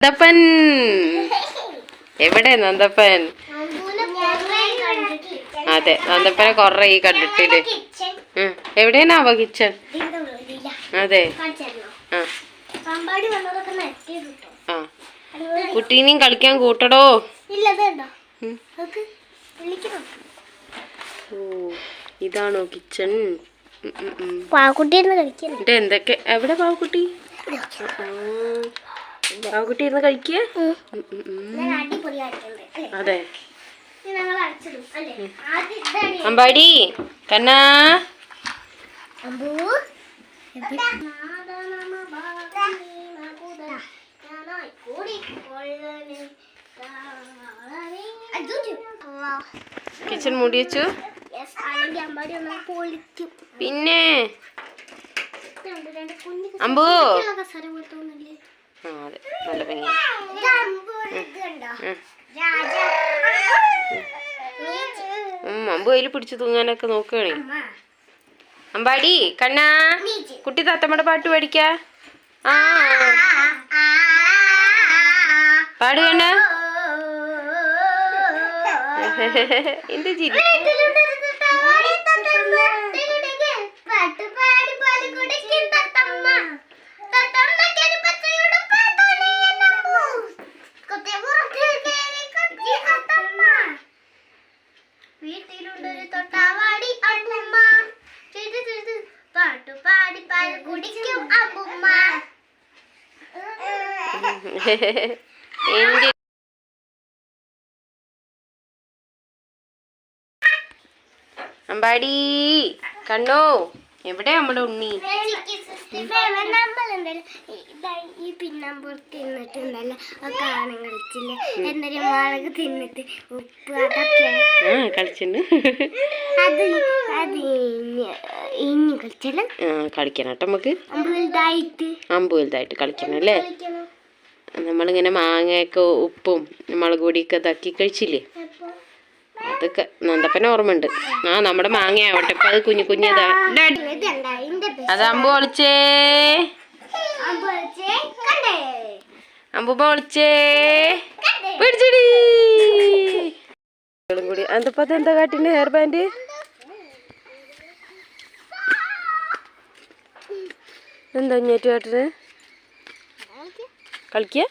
നന്ദപ്പൻ. എവിടെ നന്ദപ്പൻ? അതെ നന്ദപ്പനെ കൊറേ ഈ കണ്ടിട്ടില്ലേ? എവിടെയാണ് എവിടെയാണാവോ കിച്ചൺ അതെ. ആ. കുട്ടീനെയും കളിക്കാൻ കൂട്ടടോ. ഓ ഇതാണോ കിച്ചൺ എന്നിട്ട് എന്തൊക്കെ എവിടെ പാവക്കുട്ടി? ആ, പാവക്കുട്ടി ഇരുന്ന് കഴിക്കുക അതെ. അമ്പാടി കന്നാ കിച്ചൺ മൂടി വെച്ചു. പിന്നെ? അമ്പൂ. ആ അതെ നല്ല ഭംഗി ഉം അമ്പു കയ്യിൽ പിടിച്ചു തൂങ്ങാനൊക്കെ നോക്കുകയാണേ അമ്പാടി കണ്ണാ. കുട്ടി തത്തമ്മയുടെ പാട്ട് പഠിക്ക ആ. പാട് കണ്ണ. എന്ത് ചിരി. പാടി പാൽ കുടിക്കും അമ്മുമ്മ. എന്ത് അമ്പാടി കണ്ണോ എവിടെ നമ്മുടെ ഉണ്ണി? ഈ പിന്നമ്പുറത്ത് തിന്നിട്ടുണ്ടല്ലോ ആ കാണാൻ കളിച്ചില്ലേ? എന്നൊരു മുളക് തിന്നിട്ട് ഉപ്പ് അതൊക്കെ. കളിച്ചിട്ടുണ്ട്. അത് അത് ഇനി- കളിച്ചല്ലേ? കളിക്കണം കേട്ടോ നമുക്ക്. അമ്പ് വലുതായിട്ട്. അമ്പ് വലുതായിട്ട് കളിക്കണം അല്ലേ? നമ്മളിങ്ങനെ മാങ്ങയൊക്കെ ഉപ്പും മുളക് പൊടിയൊക്കെ ഇതാക്കി കഴിച്ചില്ലേ? അതൊക്കെ നന്ദപ്പന ഓർമ്മയുണ്ട്. ആ നമ്മുടെ മാങ്ങ ആവട്ടെ ഇപ്പൊ അത് കുഞ്ഞു കുഞ്ഞതാ അത് അമ്പു ഒളിച്ചേ അമ്പ് കളിച്ചേ കണ്ടേ? അമ്പുമ്മ ഒളിച്ചേ പിടിച്ചടി. കൂടി. അതിപ്പോ എന്താ കാട്ടിന്റെ ഹെയർ ബാൻഡ് എന്താ ഞേറ്റു കാട്ടിന് കളിക്കുക